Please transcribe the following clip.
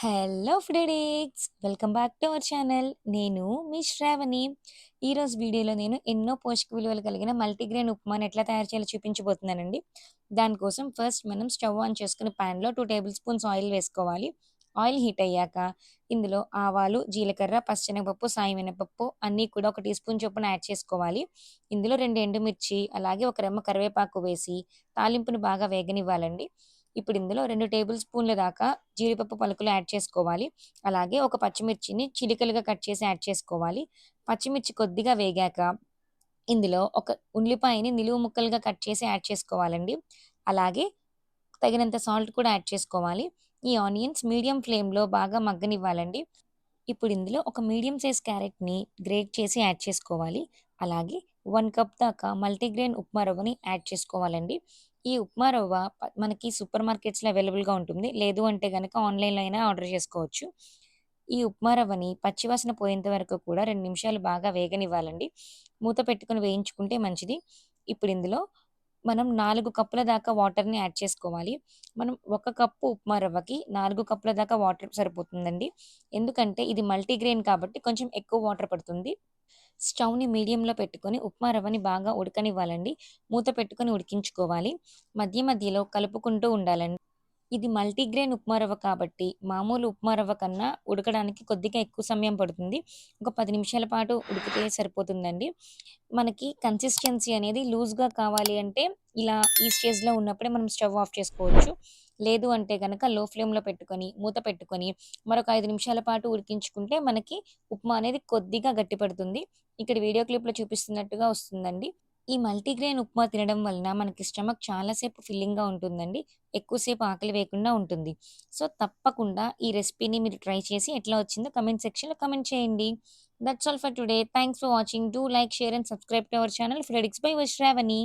Hello friends welcome back to our channel నేను మీ శ్రావణి. ఈరోజు వీడియోలో నేను ఎన్నో పోషక విలువలు కలిగిన మల్టీగ్రెయిన్ ఉప్మాను ఎట్లా తయారు చేయాలో చూపించబోతున్నానండి. దానికోసం ఫస్ట్ మనం స్టవ్ ఆన్ చేసుకుని ప్యాన్లో టూ టేబుల్ స్పూన్స్ ఆయిల్ వేసుకోవాలి. ఆయిల్ హీట్ అయ్యాక ఇందులో ఆవాలు జీలకర్ర పచ్చనగపప్పు సాయి మినపప్పు అన్నీ కూడా ఒక టీ స్పూన్ చొప్పున యాడ్ చేసుకోవాలి. ఇందులో రెండు ఎండుమిర్చి అలాగే ఒక రెమ్మ కరివేపాకు వేసి తాలింపును బాగా వేగనివ్వాలండి. ఇప్పుడు ఇందులో రెండు టేబుల్ స్పూన్ల దాకా జీడిపప్పు పలుకులు యాడ్ చేసుకోవాలి. అలాగే ఒక పచ్చిమిర్చిని చిలికలుగా కట్ చేసి యాడ్ చేసుకోవాలి. పచ్చిమిర్చి కొద్దిగా వేగాక ఇందులో ఒక ఉల్లిపాయని నిలువు ముక్కలుగా కట్ చేసి యాడ్ చేసుకోవాలండి. అలాగే తగినంత సాల్ట్ కూడా యాడ్ చేసుకోవాలి. ఈ ఆనియన్స్ మీడియం ఫ్లేమ్లో బాగా మగ్గనివ్వాలండి. ఇప్పుడు ఇందులో ఒక మీడియం సైజ్ క్యారెట్ని గ్రేట్ చేసి యాడ్ చేసుకోవాలి. అలాగే వన్ కప్ దాకా మల్టీగ్రెయిన్ ఉప్మా రవ్వని యాడ్ చేసుకోవాలండి. ఈ ఉప్మా రవ్వ మనకి సూపర్ మార్కెట్స్లో అవైలబుల్గా ఉంటుంది. లేదు అంటే కనుక ఆన్లైన్లో అయినా ఆర్డర్ చేసుకోవచ్చు. ఈ ఉప్మా రవ్వని పచ్చివాసన పోయేంత వరకు కూడా రెండు నిమిషాలు బాగా వేగనివ్వాలండి. మూత పెట్టుకొని వేయించుకుంటే మంచిది. ఇప్పుడు ఇందులో మనం నాలుగు కప్పుల దాకా వాటర్ని యాడ్ చేసుకోవాలి. మనం ఒక కప్పు ఉప్మా రవ్వకి నాలుగు కప్పుల దాకా వాటర్ సరిపోతుందండి. ఎందుకంటే ఇది మల్టీగ్రెయిన్ కాబట్టి కొంచెం ఎక్కువ వాటర్ పడుతుంది. స్టవ్ని మీడియంలో పెట్టుకొని ఉప్మా రవ్వని బాగా ఉడకనివ్వాలండి. మూత పెట్టుకొని ఉడికించుకోవాలి. మధ్య మధ్యలో కలుపుకుంటూ ఉండాలండి. ఇది మల్టీగ్రెయిన్ ఉప్మా రవ్వ కాబట్టి మామూలు ఉప్మా రవ్వ కన్నా ఉడకడానికి కొద్దిగా ఎక్కువ సమయం పడుతుంది. ఒక పది నిమిషాల పాటు ఉడికితే సరిపోతుందండి. మనకి కన్సిస్టెన్సీ అనేది లూజ్గా కావాలి అంటే ఇలా ఈ స్టేజ్లో ఉన్నప్పుడే మనం స్టవ్ ఆఫ్ చేసుకోవచ్చు. లేదు అంటే కనుక లో ఫ్లేమ్లో పెట్టుకొని మూత పెట్టుకొని మరొక ఐదు నిమిషాల పాటు ఉడికించుకుంటే మనకి ఉప్మా అనేది కొద్దిగా గట్టిపడుతుంది. ఇక్కడ వీడియో క్లిప్లో చూపిస్తున్నట్టుగా వస్తుందండి. ఈ మల్టీగ్రెయిన్ ఉప్మా తినడం వలన మనకి స్టమక్ చాలాసేపు ఫిల్లింగ్గా ఉంటుందండి. ఎక్కువసేపు ఆకలి వేయకుండా ఉంటుంది. సో తప్పకుండా ఈ రెసిపీని మీరు ట్రై చేసి ఎట్లా వచ్చిందో కమెంట్ సెక్షన్లో కమెంట్ చేయండి. That's all for today thanks for watching do like share and subscribe to our channel friends bye Sravani